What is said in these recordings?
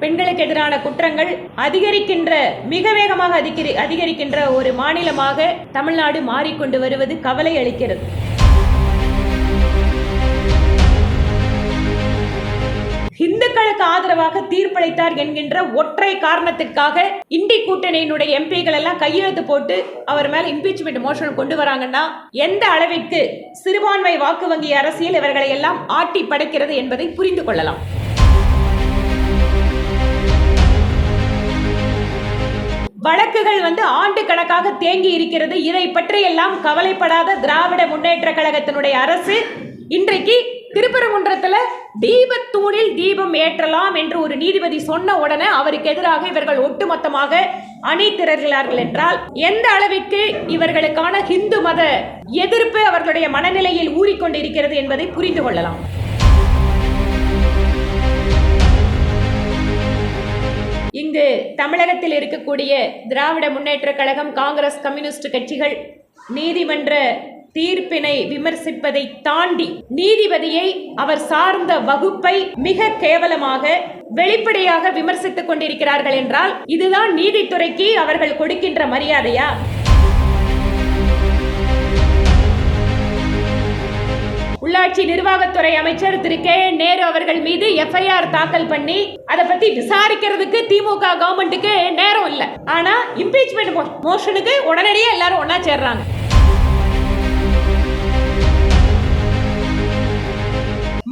பெண்களுக்கு எதிரான குற்றங்கள் அதிகரிக்கின்ற மிக வேகமாக அதிகரி அதிகரிக்கின்ற ஒரு மாநிலமாக தமிழ்நாடு மாறிக்கொண்டு வருவது கவலை அளிக்கிறது. இந்துக்களுக்கு ஆதரவாக தீர்ப்பளித்தார் என்கின்ற ஒற்றை காரணத்திற்காக இண்டி கூட்டணியினுடைய எம்பிகள் எல்லாம் கையெழுத்து போட்டு அவர் மேல இம்பீச்மெண்ட் மோஷன் கொண்டு வராங்கன்னா எந்த அளவிற்கு சிறுபான்மை வாக்கு வங்கி அரசியல் இவர்களை எல்லாம் ஆட்டி படைக்கிறது என்பதை புரிந்து கொள்ளலாம். வழக்குகள் வந்து ஆண்டு கணக்காக தேங்கி இருக்கிறது. இதை பற்றியெல்லாம் கவலைப்படாத திராவிட முன்னேற்ற கழகத்தினுடைய அரசு இன்றைக்கு திருப்பரங்குன்றத்தில் தீபத்தூணில் தீபம் ஏற்றலாம் என்று ஒரு நீதிபதி சொன்ன உடனே அவருக்கு எதிராக இவர்கள் ஒட்டுமொத்தமாக அணி திரள்கிறார்கள் என்றால் எந்த அளவிற்கு இவர்களுக்கான ஹிந்து மத எதிர்ப்பு அவர்களுடைய மனநிலையில் ஊறிக்கொண்டிருக்கிறது என்பதை புரிந்து கொள்ளலாம். இங்கு தமிழகத்தில் இருக்கக்கூடிய திராவிட முன்னேற்ற கழகம் காங்கிரஸ் கம்யூனிஸ்ட் கட்சிகள் நீதிமன்ற தீர்ப்பினை விமர்சிப்பதை தாண்டி நீதிபதியை அவர் சார்ந்த வகுப்பை மிக கேவலமாக வெளிப்படையாக விமர்சித்துக் கொண்டிருக்கிறார்கள் என்றால் இதுதான் நீதித்துறைக்கு அவர்கள் கொடுக்கின்ற மரியாதையா? உள்ளாட்சி நிர்வாகத்துறை அமைச்சர் திரு கே நேரு அவர்கள் மீது எஃப்ஐஆர் தாக்கல் பண்ணி அதை பத்தி விசாரிக்கிறதுக்கு திமுக கவர்மெண்ட்டுக்கு நேரம் இல்லை. ஆனா இம்பீச்மெண்ட் மோஷனுக்கு உடனடியே எல்லாரும் ஒன்னா சேர்றாங்க.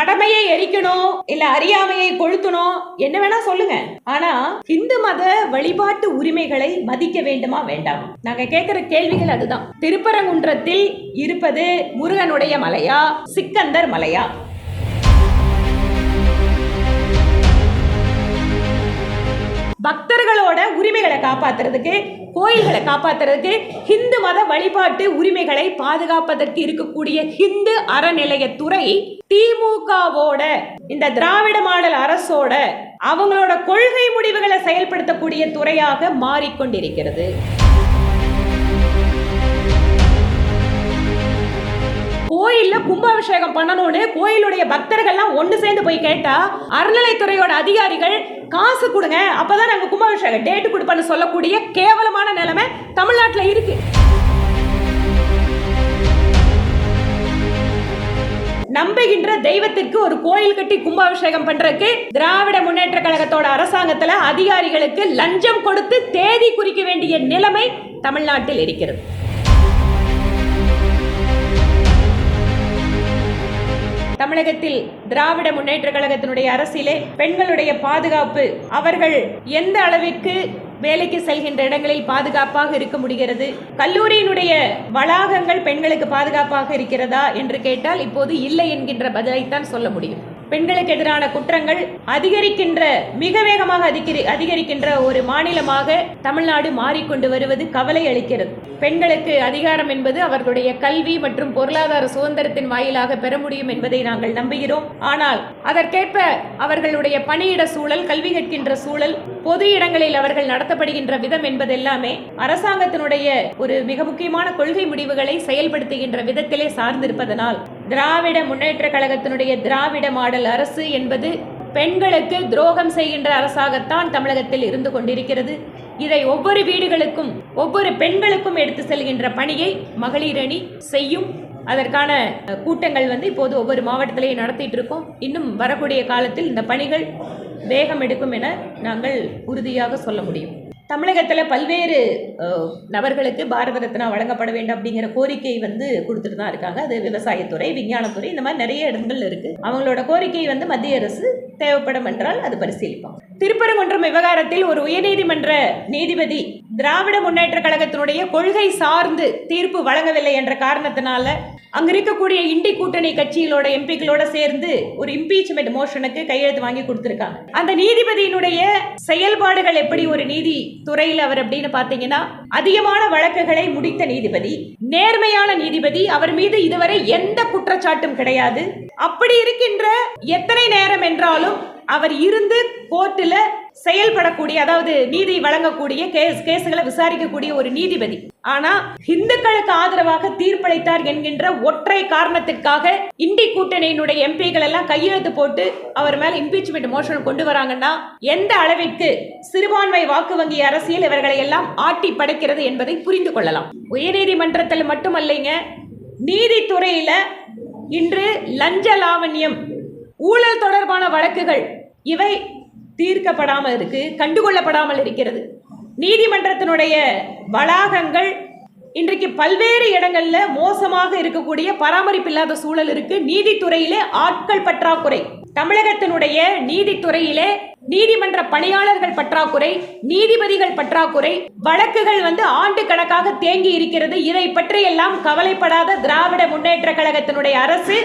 மடமையை எரிக்கணும் இல்ல அறியாமையை கொளுத்தணும் என்ன வேணா சொல்லுங்க. ஆனா இந்து மத வழிபாட்டு உரிமைகளை மதிக்க வேண்டுமா வேண்டாம்? நாங்க கேட்கிற கேள்விகள் அதுதான். திருப்பரங்குன்றத்தில் இருப்பது முருகனுடைய மலையா சிக்கந்தர் மலையா? பக்தர்களோட உரிமைகளை காப்பாத்துறதுக்கு கோயில்களை காப்பாத்துறதுக்கு ஹிந்து மத வழிபாட்டு உரிமைகளை பாதுகாப்பதற்கு இருக்கக்கூடிய ஹிந்து அறநிலையத்துறை திமுகவோட இந்த திராவிட மாடல் அரசோட அவங்களோட கொள்கை முடிவுகளை செயல்படுத்தக்கூடிய துறையாக மாறிக்கொண்டிருக்கிறது. கோயிலில் கும்பாபிஷேகம் பண்ணணும்னு கோயிலுடைய பக்தர்கள்லாம் ஒன்று சேர்ந்து போய் கேட்டால் அறநிலைத்துறையோட அதிகாரிகள் காசு கொடுங்க அப்போ தான் நாங்கள் கும்பாபிஷேகம் டேட்டு கொடுப்பேன்னு சொல்லக்கூடிய கேவலமான நிலைமை தமிழ்நாட்டில் இருக்குது நம்புகின்ற தெய்வத்திற்கு ஒரு கோயில் கட்டி கும்பாபிஷேகம் பண்றதுக்கு திராவிட முன்னேற்ற கழகத்தோட அரசாங்கத்துல அதிகாரிகளுக்கு லஞ்சம் கொடுத்து தேதி குறிக்க வேண்டிய நிலைமை தமிழ்நாட்டில் இருக்கிறது. தமிழகத்தில் திராவிட முன்னேற்ற கழகத்தினுடைய அரசிலே பெண்களுடைய பாதுகாப்பு அவர்கள் எந்த அளவிற்கு வேலைக்கு செல்கின்ற இடங்களில் பாதுகாப்பாக இருக்க முடிகிறது கல்லூரியினுடைய வளாகங்கள் பெண்களுக்கு பாதுகாப்பாக இருக்கிறதா என்று கேட்டால் இப்போது இல்லை என்கின்ற பதிலைத்தான் சொல்ல முடியும். பெண்களுக்கு எதிரான குற்றங்கள் அதிகரிக்கின்ற மிக வேகமாக அதிகரி அதிகரிக்கின்ற ஒரு மாநிலமாக தமிழ்நாடு மாறிக்கொண்டு வருவது கவலை அளிக்கிறது. பெண்களுக்கு அதிகாரம் என்பது அவர்களுடைய கல்வி மற்றும் பொருளாதார சுதந்திரத்தின் வாயிலாக பெற முடியும் என்பதை நாங்கள் நம்புகிறோம். ஆனால் அதற்கேற்ப அவர்களுடைய பணியிட சூழல் கல்வி கற்கின்ற சூழல் பொது இடங்களில் அவர்கள் நடத்தப்படுகின்ற விதம் என்பதெல்லாமே அரசாங்கத்தினுடைய ஒரு மிக முக்கியமான கொள்கை முடிவுகளை செயல்படுத்துகின்ற விதத்திலே சார்ந்திருப்பதனால் திராவிட முன்னேற்ற கழகத்தினுடைய திராவிட மாடல் அரசு என்பது பெண்களுக்கு துரோகம் செய்கின்ற அரசாகத்தான் தமிழகத்தில் இருந்து கொண்டிருக்கிறது. இதை ஒவ்வொரு வீடுகளுக்கும் ஒவ்வொரு பெண்களுக்கும் எடுத்து செல்கின்ற பணியை மகளிர் அணி செய்யும். அதற்கான கூட்டங்கள் வந்து இப்போது ஒவ்வொரு மாவட்டத்திலையும் நடத்திட்டு இருக்கோம். இன்னும் வரக்கூடிய காலத்தில் இந்த பணிகள் வேகம் எடுக்கும் என நாங்கள் உறுதியாக சொல்ல முடியும். தமிழகத்தில் பல்வேறு நபர்களுக்கு பாரத ரத்னா வழங்கப்பட வேண்டும் அப்படிங்கிற கோரிக்கை வந்து கொடுத்துட்டு தான் இருக்காங்க. அது விவசாயத்துறை விஞ்ஞானத்துறை இந்த மாதிரி நிறைய இடங்கள் இருக்குது அவங்களோட கோரிக்கை வந்து மத்திய அரசு தேவைப்படும் என்றால் அது பரிசீலிப்போம். திருப்பரங்குன்றம் விவகாரத்தில் ஒரு உயர்நீதிமன்ற நீதிபதி திராவிட முன்னேற்ற கழகத்தினுடைய கொள்கை சார்ந்து தீர்ப்பு வழங்கவில்லை என்ற காரணத்தினால அங்க இருக்கக்கூடிய இண்டி கூட்டணி கட்சிகளோட எம்பிக்களோட சேர்ந்து ஒரு இம்பீச்மெண்ட் மோஷனுக்கு கையெழுத்து வாங்கி கொடுத்திருக்காங்க. அந்த நீதிபதியினுடைய செயல்பாடுகள் எப்படி ஒரு நீதி துறையில் அவர் அப்படின்னு பார்த்தீங்கன்னா அதிகமான வழக்குகளை முடித்த நீதிபதி நேர்மையான நீதிபதி அவர் மீது இதுவரை எந்த குற்றச்சாட்டும் கிடையாது. அப்படி இருக்கின்ற எத்தனை நேரம் என்றாலும் அவர் இருந்து கோர்ட்டில் செயல்படக்கூடிய அதாவது நீதி வழங்கக்கூடிய கேஸ் கேஸுகளை விசாரிக்கக்கூடிய ஒரு நீதிபதி. ஆனா இந்துக்களுக்கு ஆதரவாக தீர்ப்பளித்தார் என்கின்ற ஒற்றை காரணத்திற்காக இண்டி கூட்டணியினுடைய எம்பிகள் எல்லாம் கையெழுத்து போட்டு அவர் மேல இம்பீச்மெண்ட் மோஷன் கொண்டு வராங்கன்னா எந்த அளவிற்கு சிறுபான்மை வாக்கு வங்கி அரசியல் இவர்களை எல்லாம் ஆட்டி படைக்கிறது என்பதை புரிந்து கொள்ளலாம். உயர்நீதிமன்றத்தில் மட்டுமல்லைங்க நீதித்துறையில இன்று லஞ்ச லாவண்யம் ஊழல் தொடர்பான வழக்குகள் இவை தீர்க்கப்படாமல் இருக்கு கண்டுகொள்ளப்படாமல் இருக்கிறது. நீதிமன்றத்தினுடைய வளாகங்கள் இன்றைக்கு பல்வேறு இடங்களில் மோசமாக இருக்கக்கூடிய பராமரிப்பு இல்லாத சூழல் இருக்கு. நீதித்துறையிலே ஆட்கள் பற்றாக்குறை. தமிழகத்தினுடைய நீதித்துறையிலே நீதிமன்ற பணியாளர்கள் பற்றாக்குறை நீதிபதிகள் பற்றாக்குறை வழக்குகள் வந்து ஆண்டு கணக்காக தேங்கி இருக்கிறது. இதை பற்றியெல்லாம் கவலைப்படாத திராவிட முன்னேற்ற கழகத்தினுடைய அரசு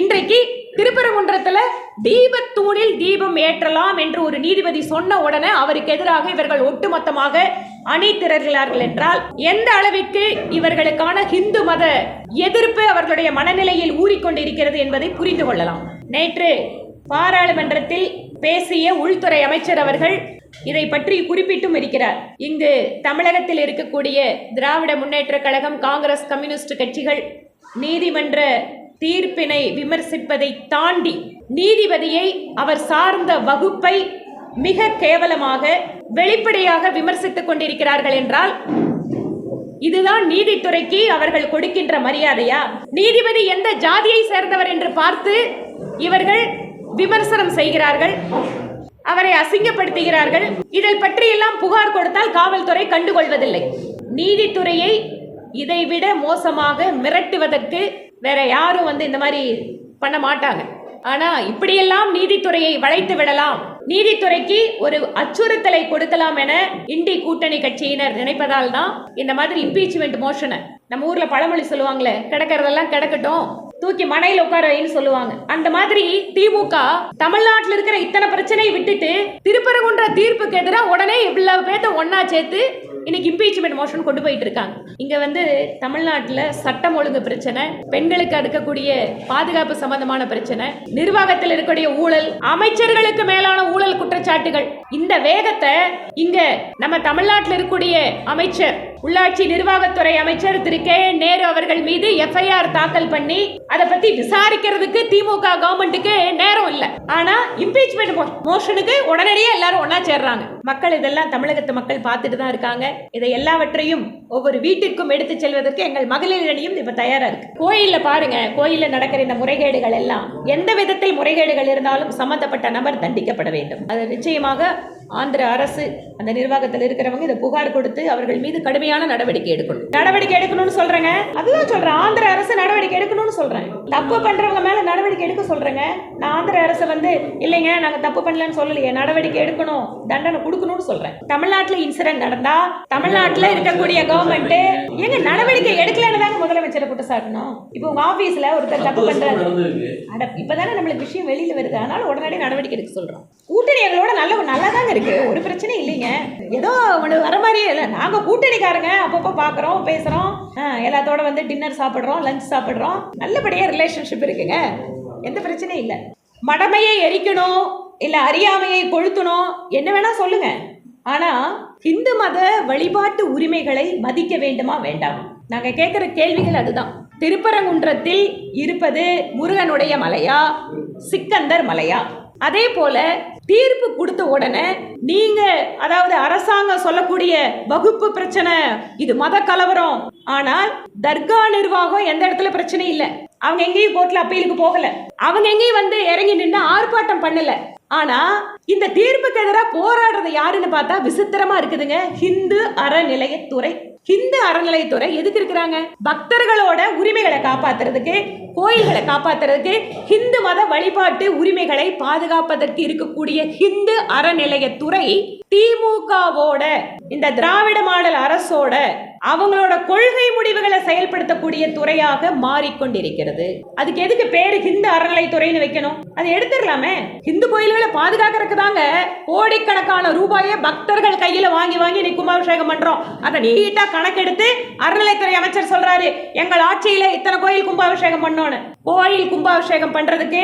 இன்றைக்கு திருப்பரங்குன்றத்துல தீபத்தூணில் தீபம் ஏற்றலாம் என்று ஒரு நீதிபதி சொன்ன உடனே அவருக்கு எதிராக இவர்கள் ஒட்டுமொத்தமாக அணி திரள்கிறார்கள் என்றால் எந்த அளவிற்கு இவர்களுக்கான ஹிந்து மத எதிர்ப்பு அவர்களுடைய மனநிலையில் ஊறிக்கொண்டிருக்கிறது என்பதை புரிந்து கொள்ளலாம். நேற்று பாராளுமன்றத்தில் பேசிய உள்துறை அமைச்சர் அவர்கள் இதை பற்றி குறிப்பிட்டும் இருக்கிறார். இங்கு தமிழகத்தில் இருக்கக்கூடிய திராவிட முன்னேற்ற கழகம் காங்கிரஸ் கம்யூனிஸ்ட் கட்சிகள் நீதிமன்ற தீர்ப்பினை விமர்சிப்பதை தாண்டி நீதிபதியை அவர் சார்ந்த வகுப்பை மிக கேவலமாக வெளிப்படையாக விமர்சித்துக் கொண்டிருக்கிறார்கள் என்றால் இதுதான் நீதித்துறைக்கு அவர்கள் கொடுக்கின்ற மரியாதையா? நீதிபதி எந்த ஜாதியை சேர்ந்தவர் என்று பார்த்து இவர்கள் விமர்சனம் செய்கிறார்கள் அவரை அசிங்கப்படுத்துகிறார்கள் இதில் பற்றியெல்லாம் புகார் கொடுத்தால் காவல்துறை கண்டுகொள்வதில்லை. நீதித்துறையை இதைவிட மோசமாக மிரட்டுவதற்கு வேற யாரும் வந்து இந்த மாதிரி பண்ண மாட்டாங்க. ஆனா இப்படியெல்லாம் நீதித்துறையை வளைத்து விடலாம். நீதித்துறைக்கு ஒரு அச்சுறுத்தலை கொடுக்கலாம் என இண்டி கூட்டணி கட்சியினர் நினைப்பதால் தான் இந்த மாதிரி இம்பீச்மெண்ட் மோஷனை நம்ம ஊர்ல பழமொழி சொல்லுவாங்களே கிடக்கிறதெல்லாம் கிடக்கட்டும் தூக்கி மனையில் உட்கார வைன்னு சொல்லுவாங்க. அந்த மாதிரி திமுக தமிழ்நாட்டில் இருக்கிற இத்தனை பிரச்சனையை விட்டுட்டு திருப்பரங்குன்ற தீர்ப்புக்கு எதிராக உடனே இவ்வளவு பேர்த்த ஒன்னா சேர்த்து இன்னைக்கு இம்பீச்மெண்ட் மோஷன் கொண்டு போயிட்டு இருக்காங்க இங்க வந்து தமிழ்நாட்டில் சட்டம் ஒழுங்கு பிரச்சனை பெண்களுக்கு அடுக்கக்கூடிய பாதுகாப்பு சம்பந்தமான பிரச்சனை நிர்வாகத்தில் இருக்கக்கூடிய ஊழல் அமைச்சர்களுக்கு மேலான ஊழல் குற்றச்சாட்டுகள். இந்த வேகத்தை இங்க நம்ம தமிழ்நாட்டில் இருக்கக்கூடிய அமைச்சர் உள்ளாட்சி நிர்வாகத்துறை அமைச்சர் திரு கே நேரு அவர்கள் மீது எஃப்ஐஆர் தாக்கல் பண்ணி அதை பத்தி விசாரிக்கிறதுக்கு திமுக கவர்மெண்ட்டுக்கு நேரம் இல்லை. ஆனா இம்பீச்மெண்ட் மோஷனுக்கு உடனடியே எல்லாரும் ஒன்னா சேர்றாங்க. மக்கள் இதெல்லாம் தமிழகத்து மக்கள் பார்த்துட்டு தான் இருக்காங்க. இதை எல்லாவற்றையும் ஒவ்வொரு வீட்டிற்கும் எடுத்து செல்வதற்கு எங்கள் மகளிர் அணியும் இப்போ தயாராக இருக்கு. கோயிலில் பாருங்க கோயிலில் நடக்கிற இந்த முறைகேடுகள் எல்லாம் எந்த விதத்தில் முறைகேடுகள் இருந்தாலும் சம்பந்தப்பட்ட நபர் தண்டிக்கப்பட வேண்டும். அது நிச்சயமாக ஆந்திர அரசு அந்த நிர்வாகத்தில் இருக்கிறவங்க இதை புகார் கொடுத்து அவர்கள் மீது கடுமையான நடவடிக்கை எடுக்கணும். நடவடிக்கை எடுக்கணும்னு சொல்றேங்க. அதுதான் சொல்றேன். ஆந்திர அரசு நடவடிக்கை எடுக்கணும்னு சொல்றேன். தப்பு பண்றவங்க மேல நடவடிக்கை எடுக்க சொல்றேங்க. நான் ஆந்திர அரசு வந்து இல்லைங்க நாங்க தப்பு பண்ணலன்னு சொல்லலையே. நடவடிக்கை எடுக்கணும் தண்டனை கொடுக்கணும்னு சொல்றேன். தமிழ்நாட்டில் இன்சிடென்ட் நடந்தா தமிழ்நாட்டில் இருக்கக்கூடிய கவர்மெண்ட் எங்க நடவடிக்கை எடுக்கலன்னு தாங்க முதலமைச்சரை குற்றம் சாட்டணும். இப்போ உங்க ஆபீஸ்ல ஒருத்தர் தப்பு நடந்திருக்கு. அட இப்பதானே நம்மளுக்கு விஷயம் வெளியில வருது. அதனால உடனடி நடவடிக்கை எடுக்க சொல்றோம். கூட்டணி எங்களோட நல்ல நல்லா தாங்க இருக்கு. ஒரு பிரச்சனையும் இல்லைங்க. ஏதோ ஒன்று வர மாதிரியே இல்லை. நாங்க கூட்டணிக்காரங்க அப்பப்போ பார்க்குறோம் பேசுறோம். ஆ, எல்லாத்தோட வந்து டின்னர் சாப்பிட்றோம் லஞ்ச் சாப்பிட்றோம். நல்லபடியா ரிலேஷன்ஷிப் இருக்குங்க. எந்த பிரச்சனையும் இல்லை. மடமையை எரிக்கணும் இல்ல அறியாமையை கொளுத்தணும். என்ன வேணா சொல்லுங்க. ஆனா இந்து மத வழிபாட்டு உரிமைகளை மதிக்க வேண்டுமா வேண்டாமா? நாங்க கேட்குற கேள்விகள் அதுதான். திருப்பரங்குன்றத்தில் இருப்பது முருகனுடைய மலையா சிக்கந்தர் மலையா? அதே போல தீர்ப்பு கொடுத்த உடனே நீங்க அதாவது அரசாங்கம் சொல்லக்கூடிய வகுப்பு பிரச்சனை இது மத கலவரம். ஆனால் தர்கா நிர்வாகம் எந்த இடத்துல பிரச்சனை இல்லை. அவங்க எங்கேயும் கோர்ட்ல அப்பீலுக்கு போகல. அவங்க எங்கேயும் வந்து இறங்கி நின்று ஆர்ப்பாட்டம் பண்ணல. ஆனா இந்த தீர்ப்புக்கு எதிராக போராடுறது யாருன்னு பார்த்தா விசித்திரமா இருக்குதுங்க. ஹிந்து அறநிலையத்துறை. ஹிந்து அறநிலையத்துறை எதுக்கு இருக்கிறாங்க? பக்தர்களோட உரிமைகளை காப்பாத்துறதுக்கு கோயில்களை காப்பாத்துறதுக்கு ஹிந்து மத வழிபாட்டு உரிமைகளை பாதுகாப்பதற்கு இருக்கக்கூடிய ஹிந்து அறநிலையத்துறை திமுகவோட இந்த திராவிட மாடல் அரசோட அவங்களோட கொள்கை முடிவுகளை செயல்படுத்தக்கூடிய துறையாக மாறிக்கொண்டிருக்கிறது. அதுக்கு எதுக்கு பேரு ஹிந்து அறநிலைத்துறைன்னு வைக்கணும்? அதை எடுத்துடலாமே. ஹிந்து கோயில்களை பாதுகாக்கிறதுக்கு தாங்க கோடிக்கணக்கான ரூபாயை பக்தர்கள் கையில வாங்கி வாங்கி நீ கும்பாபிஷேகம் பண்றோம். அதை நீட்டா கணக்கெடுத்து அறநிலைத்துறை அமைச்சர் சொல்றாரு. எங்கள் ஆட்சியில இத்தனை கோயில் கும்பாபிஷேகம் பண்ணோன்னு. கோயில் கும்பாபிஷேகம் பண்றதுக்கு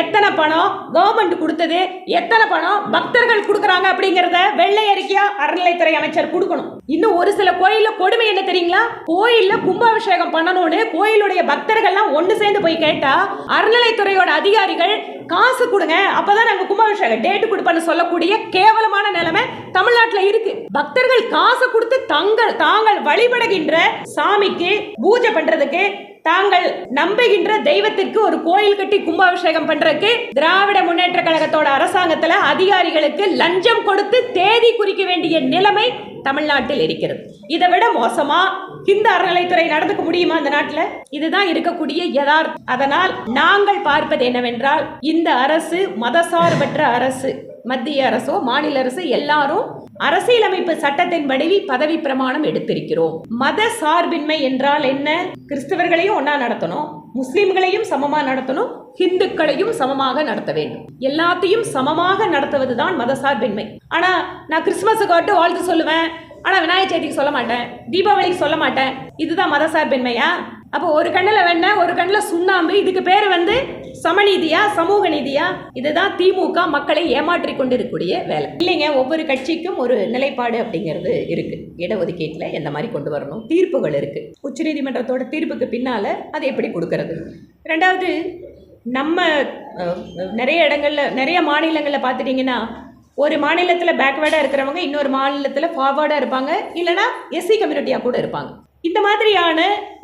எத்தனை பணம் கவர்மெண்ட் கொடுத்தது? எத்தனை பணம் பக்தர்கள் கொடுக்குறாங்க அப்படிங்கறத வெள்ளை அறிக்கையா அறநிலைத்துறை அமைச்சர் கொடுக்கணும். இன்னும் ஒரு சில கோயில்ல கொடுமை என்ன தெரியுங்களா? கோயில்ல கும்பாபிஷேகம் பண்ணணும்னு கோயிலுடைய பக்தர்கள்லாம் ஒண்ணு சேர்ந்து போய் கேட்டா அறநிலைத்துறையோட அதிகாரிகள் காசு கொடுங்க அப்பதான் நாங்க கும்பாபிஷேகம் டேட்டு கொடுப்பேன்னு சொல்லக்கூடிய கேவலமான நிலைமை தமிழ்நாட்டுல இருக்கு. பக்தர்கள் காசு கொடுத்து தங்கள் தாங்கள் வழிபடுகின்ற சாமிக்கு பூஜை பண்றதுக்கு தாங்கள் நம்புகின்ற தெய்வத்திற்கு ஒரு கோயில் கட்டி கும்பாபிஷேகம் பண்றதுக்கு திராவிட முன்னேற்ற கழகத்தோட அரசாங்கத்துல அதிகாரிகளுக்கு லஞ்சம் கொடுத்து தேதி குறிக்க வேண்டிய நிலைமை தமிழ்நாட்டில் இருக்கிறது. இதை விட மோசமா இந்த அறநிலைத்துறை நடந்துக்க முடியுமா அந்த நாட்டில்? இதுதான் இருக்கக்கூடிய யதார்த்தம். அதனால் நாங்கள் பார்ப்பது என்னவென்றால் இந்த அரசு மதசார்பற்ற அரசு. மத்திய அரசோ மாநில அரசோ எல்லாரும் அரசியலமைப்பு சட்டத்தின்படி பதவி பிரமாணம் எடுத்திருக்கிறோம். மத சார்பின்மை என்றால் என்ன? கிறிஸ்தவர்களையும் ஒன்னா நடத்தணும். முஸ்லிம்களையும் சமமாக நடத்தணும் ஹிந்துக்களையும் சமமாக நடத்த வேண்டும். எல்லாத்தையும் சமமாக நடத்துவது தான் மதசார்பின்மை ஆனால் நான் கிறிஸ்துமஸுக்கு காட்டு வாழ்த்து சொல்லுவேன். ஆனால் விநாயகர் சதுர்த்திக்கு சொல்ல மாட்டேன். தீபாவளிக்கு சொல்ல மாட்டேன். இதுதான் மதசார்பின்மையா அப்போ ஒரு கண்ணில் வெண்ணெய் ஒரு கண்ணில் சுண்ணாம்பு இதுக்கு பேர் வந்து சமநீதியா சமூக நீதியா? இதுதான் திமுக மக்களை ஏமாற்றி கொண்டிருக்கக்கூடிய வேலை. இல்லைங்க ஒவ்வொரு கட்சிக்கும் ஒரு நிலைப்பாடு அப்படிங்கிறது இருக்கு. இடஒதுக்கீட்டில் எந்த மாதிரி கொண்டு வரணும்? தீர்ப்புகள் இருக்கு. உச்சநீதிமன்றத்தோட தீர்ப்புக்கு பின்னால அதை எப்படி கொடுக்கறது? ரெண்டாவது நம்ம நிறைய இடங்களில் நிறைய மாநிலங்களில் பார்த்துட்டிங்கன்னா ஒரு மாநிலத்தில் பேக்வேர்டாக இருக்கிறவங்க இன்னொரு மாநிலத்தில் ஃபார்வர்டாக இருப்பாங்க. இல்லைனா எஸ்சி கம்யூனிட்டியாக கூட இருப்பாங்க. இந்த மாதிரியான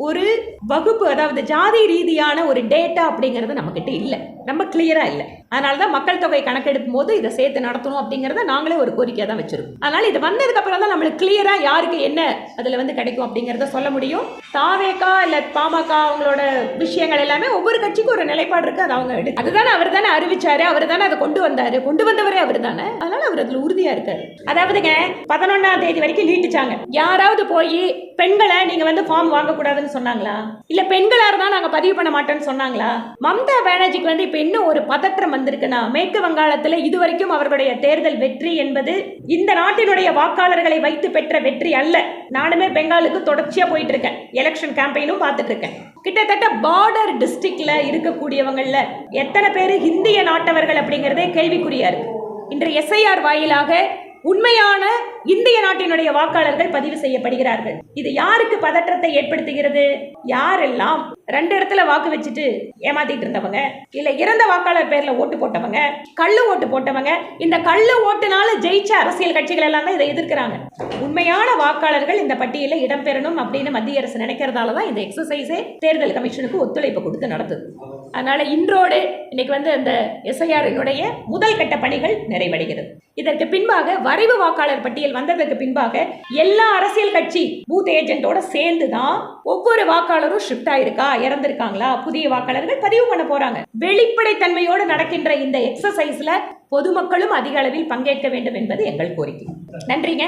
ஒரு வகுப்பு அதாவது ஜாதி ரீதியான ஒரு டேட்டா அப்படிங்கிறது நம்மக்கிட்ட இல்லை. நம்ம கிளியராக இல்லை. அதனால தான் மக்கள் தொகை கணக்கெடுக்கும் போது இதை சேர்த்து நடத்தணும் அப்படிங்கிறத நாங்களே ஒரு கோரிக்கையாக தான் வச்சிருக்கோம். அதனால் இது வந்ததுக்கப்புறம் தான் நம்மளுக்கு கிளியராக யாருக்கு என்ன அதில் வந்து கிடைக்கும் அப்படிங்கிறத சொல்ல முடியும். தாவேக்கா இல்லை பாமக அவங்களோட விஷயங்கள் எல்லாமே ஒவ்வொரு கட்சிக்கும் ஒரு நிலைப்பாடு இருக்குது அது அவங்க எடு அதுதானே அவர் தானே அறிவிச்சாரு. அவர் தானே அதை கொண்டு வந்தார். கொண்டு வந்தவரே அவர் தானே. அதனால் அவர் அதில் உறுதியாக இருக்காரு. அதாவதுங்க பதினொன்றாம் தேதி வரைக்கும் நீட்டிச்சாங்க. யாராவது போய் பெண்களை நீங்க வந்து ஃபார்ம் வாங்கக்கூடாதுன்னு சொன்னாங்களா? இல்ல பெண்களா இருந்தா நாங்க பதிவு பண்ண மாட்டோம்னு சொன்னாங்களா? மம்தா பானர்ஜிக்கு வந்து இப்ப இன்னும் ஒரு பதற்றம் வந்திருக்குன்னா மேற்கு வங்காளத்துல இதுவரைக்கும் அவர்களுடைய தேர்தல் வெற்றி என்பது இந்த நாட்டினுடைய வாக்காளர்களை வைத்து பெற்ற வெற்றி அல்ல. நானுமே பெங்காலுக்கு தொடர்ச்சியா போயிட்டு இருக்கேன் எலெக்ஷன் கேம்பெயினும் பார்த்துட்டு இருக்கேன் கிட்டத்தட்ட பார்டர் டிஸ்ட்ரிக்ட்ல இருக்கக்கூடியவங்களில் எத்தனை பேர் இந்திய நாட்டவர்கள் அப்படிங்கறதே கேள்விக்குறியா இருக்கு. இன்று எஸ்ஐஆர் வாயிலாக உண்மையான இந்திய நாட்டினுடைய வாக்காளர்கள் பதிவு செய்யப்படுகிறார்கள். இது யாருக்கு பதற்றத்தை ஏற்படுத்துகிறது? யாரெல்லாம் ரெண்டு இடத்துல வாக்கு வச்சுட்டு ஏமாத்திட்டு இருந்தவங்க இல்ல இறந்த வாக்காளர் பேர்ல ஓட்டு போட்டவங்க கள்ளு ஓட்டு போட்டவங்க இந்த கள்ளு ஓட்டுனால ஜெயிச்ச அரசியல் கட்சிகள் எல்லாமே இதை எதிர்க்கிறாங்க. உண்மையான வாக்காளர்கள் இந்த பட்டியலில் இடம்பெறணும் அப்படின்னு மத்திய அரசு நினைக்கிறதால தான் இந்த எக்ஸசைஸே தேர்தல் கமிஷனுக்கு ஒத்துழைப்பு கொடுத்து நடத்துது அதனால இன்றோடு இன்னைக்கு வந்து அந்த எஸ்ஐஆரினுடைய முதல் கட்ட பணிகள் நிறைவடைகிறது. இதற்கு பின்பாக வரைவு வாக்காளர் பட்டியல் வந்ததுக்கு பின்பாக எல்லா அரசியல் கட்சி பூத் ஏஜென்ட்டோட சேர்ந்து தான் ஒவ்வொரு வாக்காளரும் ஷிஃப்ட் ஆயிருக்கா இறந்திருக்காங்களா புதிய வாக்காளர்கள் பதிவு பண்ண போறாங்க. வெளிப்படைத்தன்மையோடு நடக்கின்ற இந்த எக்ஸசைஸ்ல பொதுமக்களும் அதிக அளவில் பங்கேற்க வேண்டும் என்பது எங்கள் கோரிக்கை. நன்றிங்க.